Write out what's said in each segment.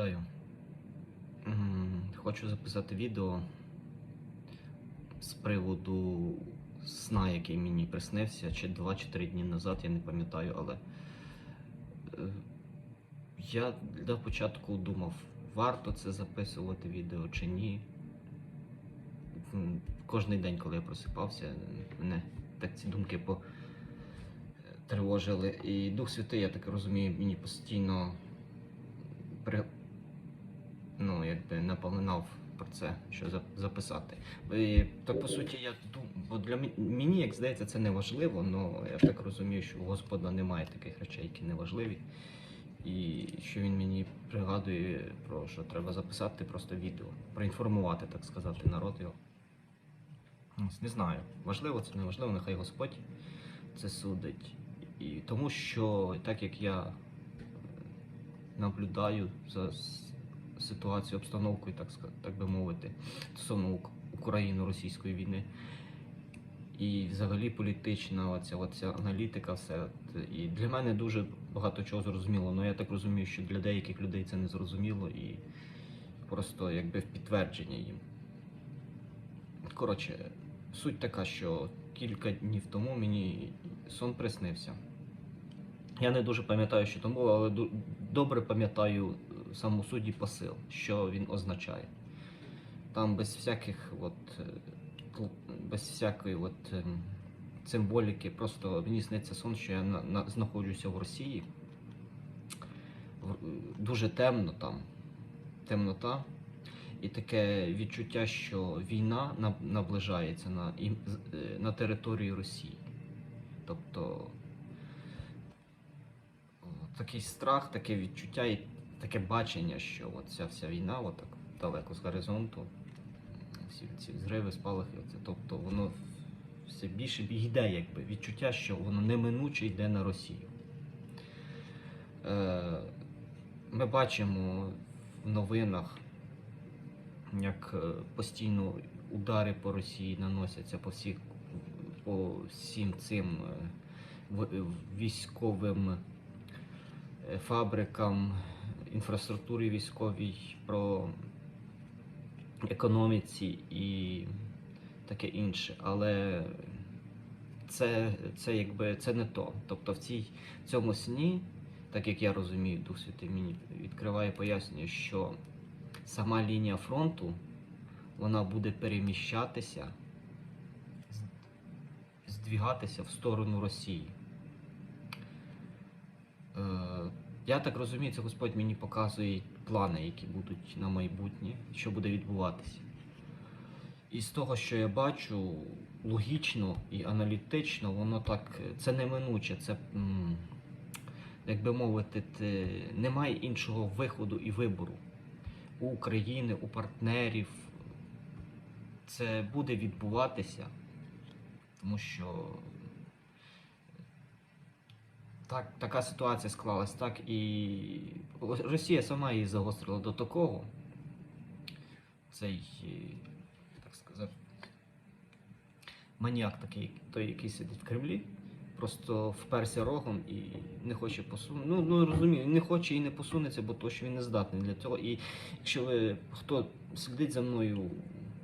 Вітаю. Хочу записати відео з приводу сна, який мені приснився, чи два чи три дні назад, я не пам'ятаю, але е, я для початку думав, варто це записувати відео чи ні. Кожний день, коли я просипався, мене так ці думки по тривожили. І Дух Святий, я так розумію, мені постійно якби наполинав про це, що записати. І, так по суті, я думаю, бо для мені, як здається, це не важливо, але я так розумію, що у Господа немає таких речей, які не важливі. І що він мені пригадує про що треба записати просто відео, проінформувати, так сказати, народ його. Не знаю, важливо це не важливо, нехай Господь це судить. І тому що так як я е, наблюдаю за с- ситуацією, обстановкою, так, так би мовити, стосовно Україно-російської війни. І взагалі політична оця, оця аналітика, все. І для мене дуже багато чого зрозуміло. але я так розумію, що для деяких людей це не зрозуміло і просто якби в підтвердження їм. Коротше, суть така, що кілька днів тому мені сон приснився. Я не дуже пам'ятаю, що тому, але добре пам'ятаю саму суді посил, що він означає. Там без всяких от, е, без всякої от, ем, символіки, просто мені сниться сон, що я на, на, знаходжуся в Росії. Е, Дуже темно там, темнота. І таке відчуття, що війна наближається на, е, на територію Росії. Тобто такий страх, таке відчуття таке бачення, що от ця вся війна, отак далеко з горизонту, всі ці зриви, спалахи, оце, тобто воно все більше йде, якби відчуття, що воно неминуче йде на Росію. Е, ми бачимо в новинах, як е, постійно удари по Росії наносяться по всіх по всім цим е, військовим е, фабрикам, інфраструктурі військовій, про економіці і таке інше. Але це, це якби це не то. Тобто в цій в цьому сні, так як я розумію, Дух Святий мені відкриває пояснює, що сама лінія фронту вона буде переміщатися, здвігатися в сторону Росії. Е, я так розумію, це Господь мені показує плани, які будуть на майбутнє, що буде відбуватися. І з того, що я бачу, логічно і аналітично, воно так, це неминуче, це, як би мовити, немає іншого виходу і вибору у України, у партнерів. Це буде відбуватися, тому що так, така ситуація склалась так, і Росія сама її загострила до такого. Цей, е, так сказати, маніяк такий, той, який сидить в Кремлі, просто вперся рогом і не хоче посунути. Ну, ну розумію, не хоче і не посунеться, бо то, що він не здатний для цього. І якщо ви хто слідить за мною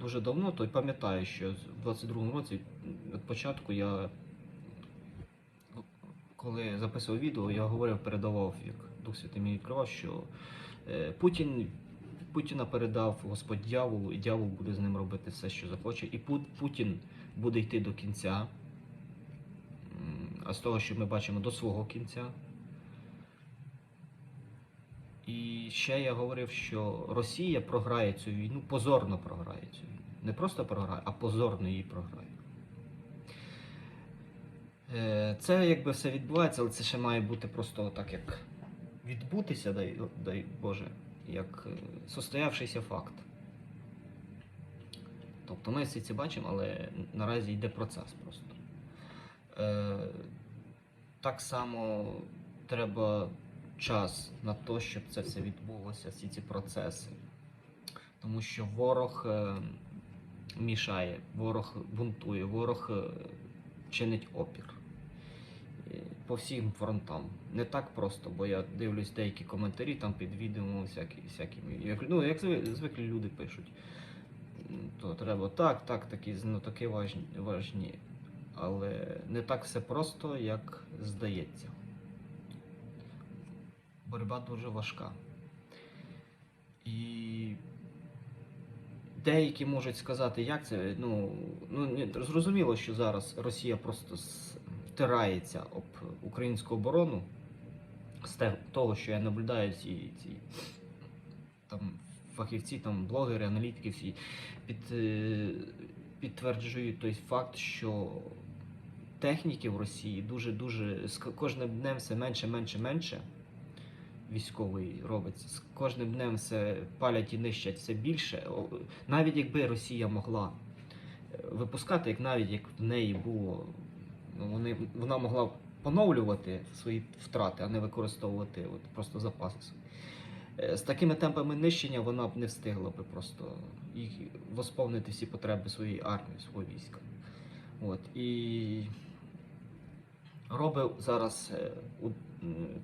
дуже давно, то пам'ятає, що в 22-му році від початку я коли записував відео, я говорив, передавав, як Дух Святий мені відкривав, що е, Путін, Путіна передав Господь дьяволу, і дьявол буде з ним робити все, що захоче. І Путін буде йти до кінця. А з того, що ми бачимо, до свого кінця. І ще я говорив, що Росія програє цю війну, позорно програє цю війну. Не просто програє, а позорно її програє. Е, Це якби все відбувається, але це ще має бути просто так, як відбутися, дай, дай Боже, як е, состоявшийся факт. Тобто ми всі це бачимо, але наразі йде процес просто. Е, так само треба час на те, щоб це все відбулося, всі ці процеси. Тому що ворог е, мішає, ворог бунтує, ворог е, чинить опір. По всім фронтам. Не так просто, бо я дивлюсь деякі коментарі там під відео всякі, всякі як, ну, як зви- звикли люди пишуть. То треба так, так, такі, ну, важні, важні. Але не так все просто, як здається. Боротьба дуже важка. І деякі можуть сказати, як це. Ну, ну зрозуміло, що зараз Росія просто втирається об українську оборону з того, що я наблюдаю, ці, ці там фахівці, там блогери, аналітики всі під, е, підтверджують той факт, що техніки в Росії дуже дуже з кожним днем все менше, менше, менше. Військовий робиться. З кожним днем все палять і нищать все більше. Навіть якби Росія могла е, випускати, як навіть як в неї було, вони, вона могла поновлювати свої втрати, а не використовувати от, просто запаси. свої. Е, З такими темпами нищення вона б не встигла би просто їх восповнити всі потреби своєї армії, свого війська. От, і робив зараз е,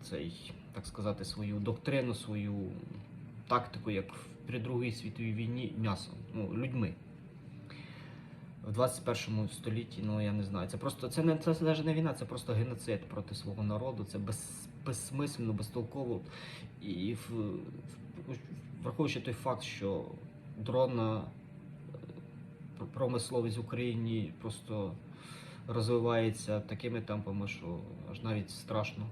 цей, так сказати, свою доктрину, свою тактику, як при Другій світовій війні м'ясом, ну, людьми. В 21 столітті, ну я не знаю, це просто це не це навіть не війна, це просто геноцид проти свого народу. Це без, безсмислено, безтолково. І в, в- враховуючи той факт, що дрона е, промисловість в Україні просто розвивається такими темпами, що аж навіть страшно.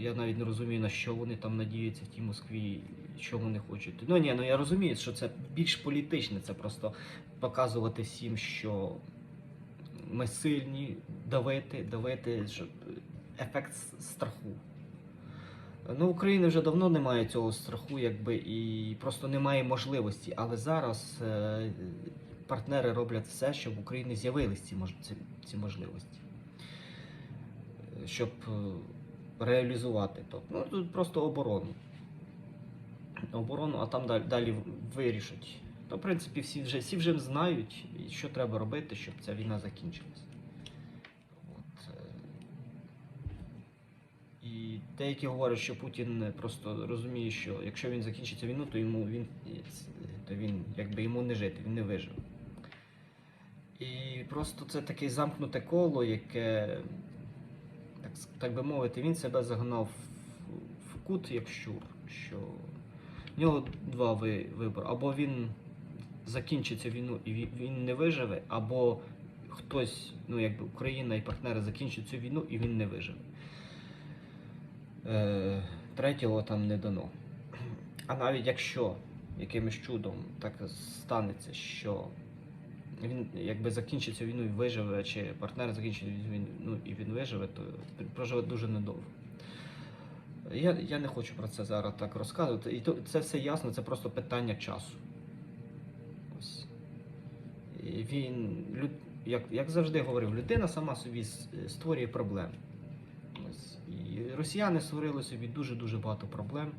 Я навіть не розумію, на що вони там надіються в тій Москві, що вони хочуть. Ну ні, ну я розумію, що це більш політичне, це просто показувати всім, що ми сильні, давити, давити, щоб ефект страху. Ну, в Україні вже давно немає цього страху, якби і просто немає можливості. Але зараз е, партнери роблять все, щоб в Україні з'явились ці, ці, ці можливості. Щоб е, реалізувати то. Ну, тут просто оборону. Оборону, а там далі, далі вирішать. То, в принципі, всі вже, всі вже знають, що треба робити, щоб ця війна закінчилась. От, е, і деякі говорять, що Путін просто розуміє, що якщо він закінчиться війну, то йому він, то він якби йому не жити, він не виживе. І просто це таке замкнуте коло, яке, так, так би мовити, він себе загнав в, кут, як щур, що в нього два ви- вибори. Або він закінчить цю війну і він не виживе, або хтось, ну якби Україна і партнери закінчать цю війну і він не виживе. Е, третього там не дано. А навіть якщо якимось чудом так станеться, що він якби закінчить цю війну і виживе, чи партнер закінчить війну ну, і він виживе, то проживе дуже недовго. Я, я не хочу про це зараз так розказувати. І то, це все ясно, це просто питання часу. Ось. І він, люд, як, як завжди говорив, людина сама собі створює проблеми. Ось. І росіяни створили собі дуже-дуже багато проблем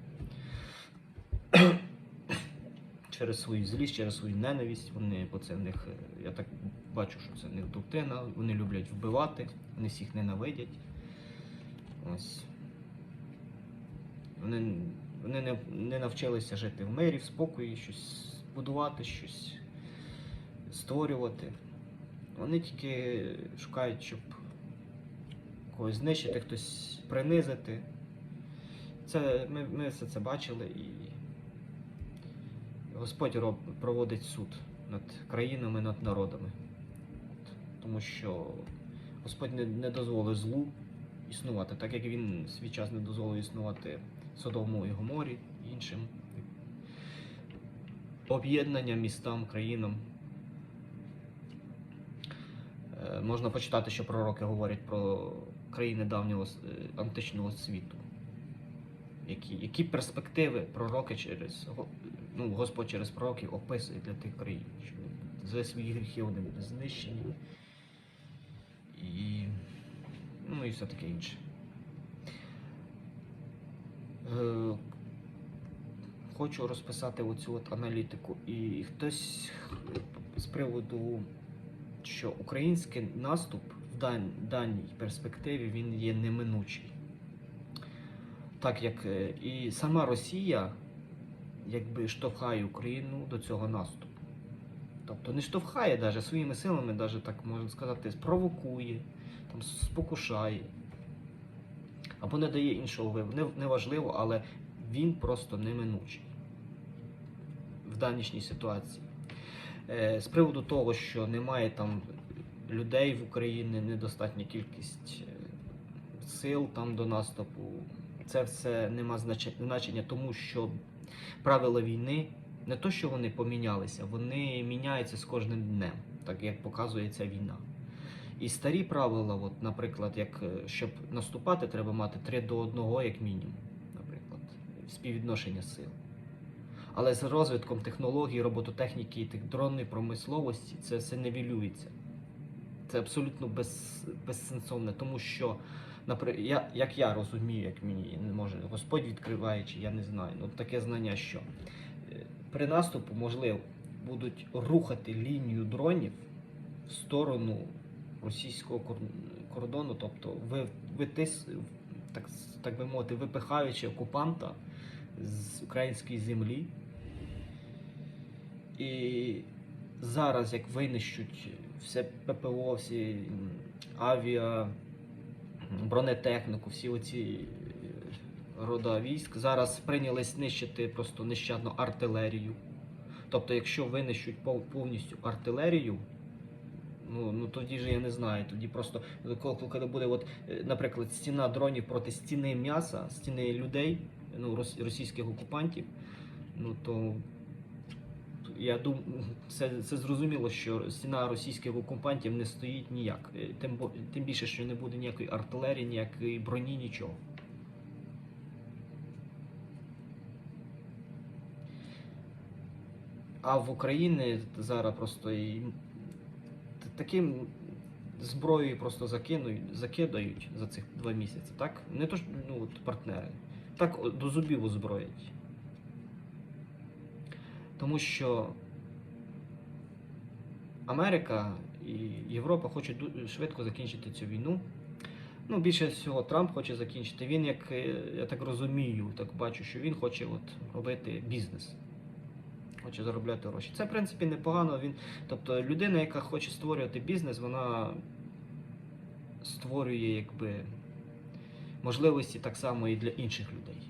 через свою злість, через свою ненависть. Вони, бо це в них, е, я так бачу, що це в них доктрина, вони люблять вбивати, вони всіх ненавидять. Ось. Вони, вони не, не навчилися жити в мирі, в спокої, щось будувати, щось створювати. Вони тільки шукають, щоб когось знищити, хтось принизити. Це, ми, ми все це бачили і Господь проводить суд над країнами, над народами. Тому що Господь не, не дозволив злу існувати, так як він свій час не дозволив існувати Содому і Гоморі і іншим об'єднанням містам, країнам. Е, Можна почитати, що пророки говорять про країни давнього е, античного світу. Які, які перспективи пророки через ну, Господь через пророків описує для тих країн, що за свої гріхи вони будуть знищені. І, ну і все таке інше. Е, Хочу розписати оцю от аналітику. І хтось з приводу, що український наступ в дан- даній перспективі він є неминучий. Так як е, і сама Росія якби штовхає Україну до цього наступу. Тобто не штовхає навіть своїми силами, навіть так можна сказати, спровокує, там, спокушає. Або не дає іншого вибору. Не, неважливо, але він просто неминучий в данішній ситуації. Е, з приводу того, що немає там людей в Україні, недостатня кількість е, сил там до наступу, це все нема значе- значення, тому що правила війни не то, що вони помінялися, вони міняються з кожним днем, так як показує ця війна. І старі правила, от, наприклад, як е, щоб наступати, треба мати 3 до 1, як мінімум, наприклад, співвідношення сил. Але з розвитком технологій, робототехніки і тих дронної промисловості це все нівелюється. Це абсолютно без, безсенсовне, тому що, я, як я розумію, як мені може Господь відкриває, чи я не знаю, ну таке знання, що е, при наступу, можливо, будуть рухати лінію дронів в сторону російського кордону, тобто ви, витис, так, так би мовити, випихаючи окупанта з української землі. І зараз, як винищуть все ППО, всі авіа, бронетехніку, всі оці е, рода військ, зараз прийнялись нищити просто нещадно артилерію. Тобто, якщо винищуть повністю артилерію, ну, ну тоді ж я не знаю. Тоді просто коли, коли буде, от, е, наприклад, стіна дронів проти стіни м'яса, стіни людей, ну, російських окупантів, ну то я думаю, це, це зрозуміло, що стіна російських окупантів не стоїть ніяк. Е, Тим, тим більше, що не буде ніякої артилерії, ніякої броні, нічого. А в Україні зараз просто і таким зброєю просто закинуть, закидають за цих два місяці, так? Не то ж ну, от партнери. Так до зубів озброять. Тому що Америка і Європа хочуть швидко закінчити цю війну. Ну, більше всього, Трамп хоче закінчити. Він, як е, я так розумію, так бачу, що він хоче от робити бізнес. Хоче заробляти гроші. Це, в принципі, непогано. Він, тобто людина, яка хоче створювати бізнес, вона створює якби, можливості так само і для інших людей.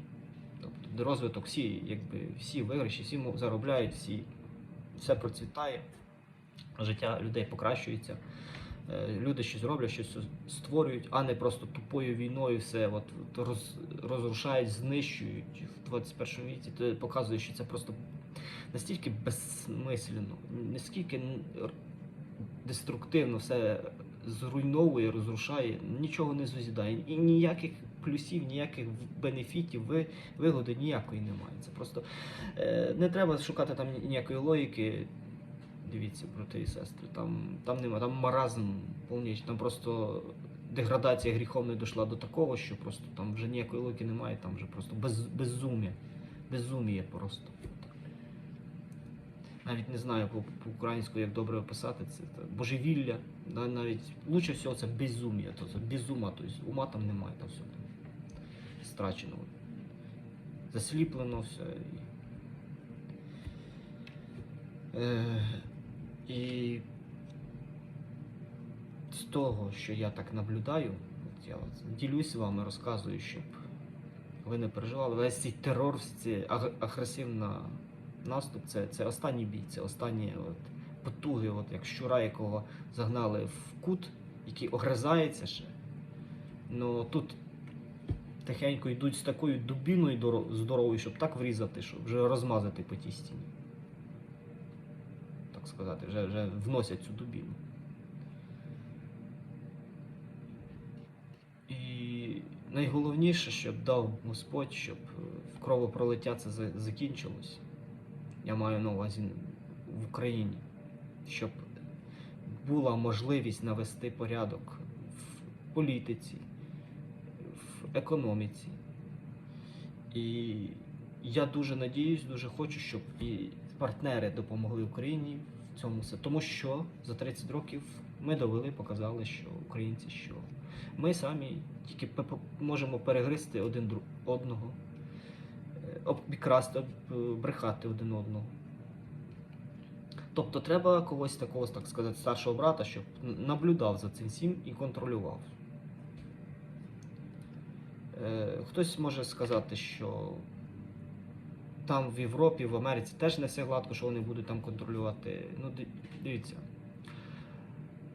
Розвиток всі, якби, всі виграші, всі заробляють, всі, все процвітає, життя людей покращується. Е, Люди щось роблять, щось створюють, а не просто тупою війною все от, роз, розрушають, знищують в 21 віці. Це показує, що це просто настільки безсмислено, наскільки деструктивно все зруйновує, розрушає, нічого не зузідає. І ніяких плюсів, ніяких бенефітів, ви, вигоди ніякої немає. Це просто е, не треба шукати там ніякої логіки. Дивіться, брати і сестри, там, там нема, там маразм повністю, там просто деградація гріхом не дійшла до такого, що просто там вже ніякої логіки немає, там вже просто без, безум'я. Безум'я просто. Навіть не знаю по, по як добре описати це. Та божевілля, навіть лучше всього це безум'я, це безума, тобто ума там немає, там все страчено. Засліплено все. І, е, і з того, що я так наблюдаю, я ділюсь з вами, розказую, щоб ви не переживали. Весь цей терор, цей аг- агресивна наступ це, це останній бій, це останні от, потуги, от, як щура, якого загнали в кут, який огризається ще. Ну тут тихенько йдуть з такою дубіною здоровою, щоб так врізати, щоб вже розмазати по тій стіні. Так сказати, вже, вже вносять цю дубіну. І найголовніше, щоб дав Господь, щоб е, кровопролиття це за- закінчилось. Я маю на увазі в Україні, щоб була можливість навести порядок в політиці, економіці. І я дуже надіюсь, дуже хочу, щоб і партнери допомогли Україні в цьому все. Тому що за 30 років ми довели, показали, що українці що. Ми самі тільки можемо перегризти один одного, е, обікрасти, брехати один одного. Тобто треба когось такого, так сказати, старшого брата, щоб наблюдав за цим всім і контролював. Е, Хтось може сказати, що там в Європі, в Америці теж не все гладко, що вони будуть там контролювати. Ну, дивіться.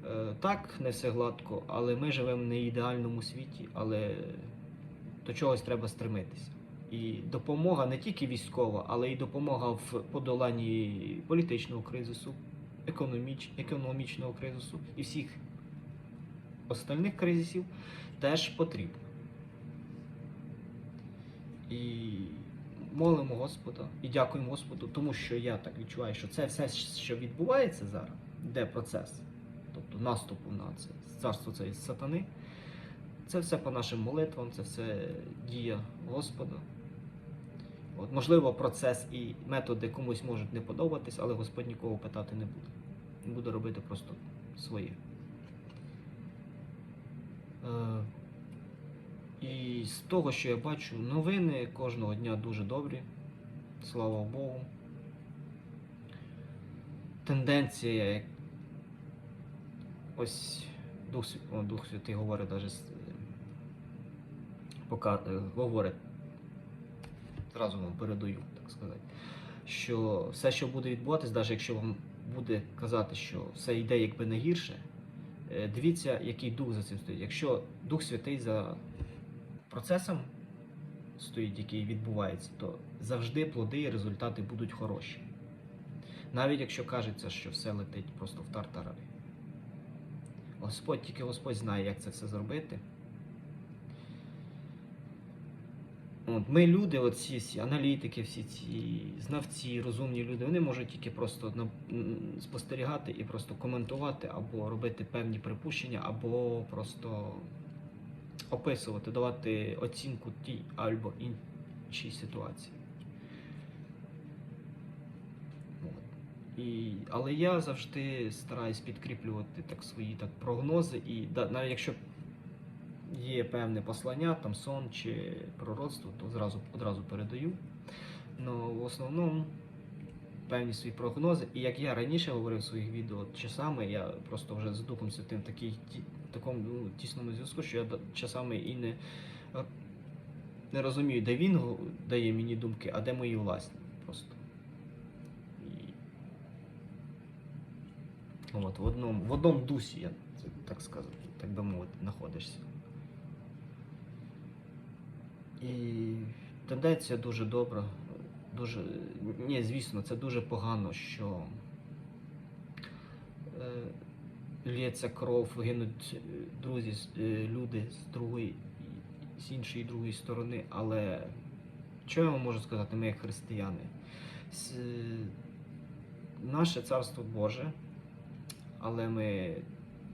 Е, Так, не все гладко, але ми живемо в неідеальному світі, але до чогось треба стремитися. І допомога не тільки військова, але й допомога в подоланні політичного кризису, економіч, економічного кризису і всіх остальних кризисів теж потрібна. І молимо Господа і дякуємо Господу, тому що я так відчуваю, що це все, що відбувається зараз, де процес, тобто наступу на це царство цієї сатани, це все по нашим молитвам, це все дія Господа. От, можливо, процес і методи комусь можуть не подобатись, але Господь нікого питати не буде. Він буде робити просто своє. Е, і з того, що я бачу, новини кожного дня дуже добрі. Слава Богу. Тенденція, ось Дух, о, Дух Святий говорить даже пока, е, говорить, зразу вам передаю, так сказати, що все, що буде відбуватись, навіть якщо вам буде казати, що все йде якби не гірше, е, дивіться, який дух за цим стоїть. Якщо Дух Святий за процесом стоїть, який відбувається, то завжди плоди і результати будуть хороші. Навіть якщо кажеться, що все летить просто в тартарові. Господь, тільки Господь знає, як це все зробити. От, ми люди, от всі ці аналітики, всі ці знавці, розумні люди, вони можуть тільки просто спостерігати і просто коментувати, або робити певні припущення, або просто описувати, давати оцінку тій або іншій ситуації. І, але я завжди стараюсь підкріплювати так свої так, прогнози, і да, навіть якщо є певне послання, там сон чи пророцтво, то зразу, одразу передаю. Ну, в основному певні свої прогнози. І як я раніше говорив в своїх відео, часами я просто вже з Духом Святим такий, такому ну, тісному зв'язку, що я часами і не, не розумію, де він дає мені думки, а де мої власні. Просто. І... От, в одному, в одному дусі, я так сказати, так би мовити, знаходишся. І тенденція дуже добра. Дуже, ні, звісно, це дуже погано, що е, лється кров, гинуть е, друзі, е, люди з другої, з іншої другої сторони. Але що я вам можу сказати, ми як християни? Наше царство Боже, але ми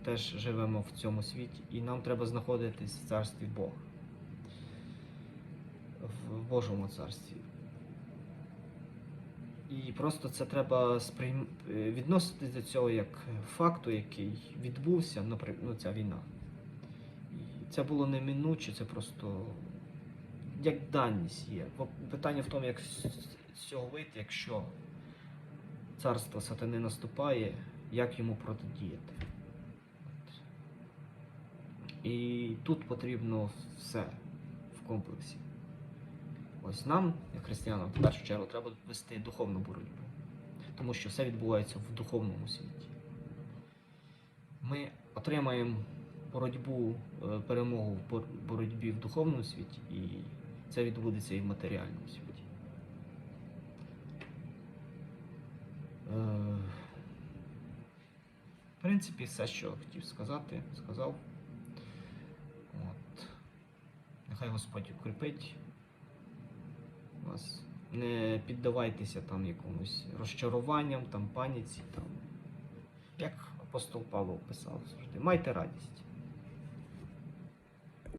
теж живемо в цьому світі, і нам треба знаходитись в царстві Бога. В Божому царстві. І просто це треба сприйм... е, відноситись до цього як факту, який відбувся, наприклад, ну, ця війна. І це було неминуче, це просто як даність є. Питання в тому, як з цього вийти, якщо царство сатани наступає, як йому протидіяти. От. І тут потрібно все в комплексі. Ось нам, як християнам, в першу чергу, треба вести духовну боротьбу, тому що все відбувається в духовному світі. Ми отримаємо боротьбу, е, перемогу в боротьбі в духовному світі, і це відбудеться і в матеріальному світі. Е, В принципі, все, що хотів сказати, сказав. От. Нехай Господь укріпить вас. Не піддавайтеся там якомусь розчаруванням, там паніці, там. Як апостол Павло писав завжди. Майте радість.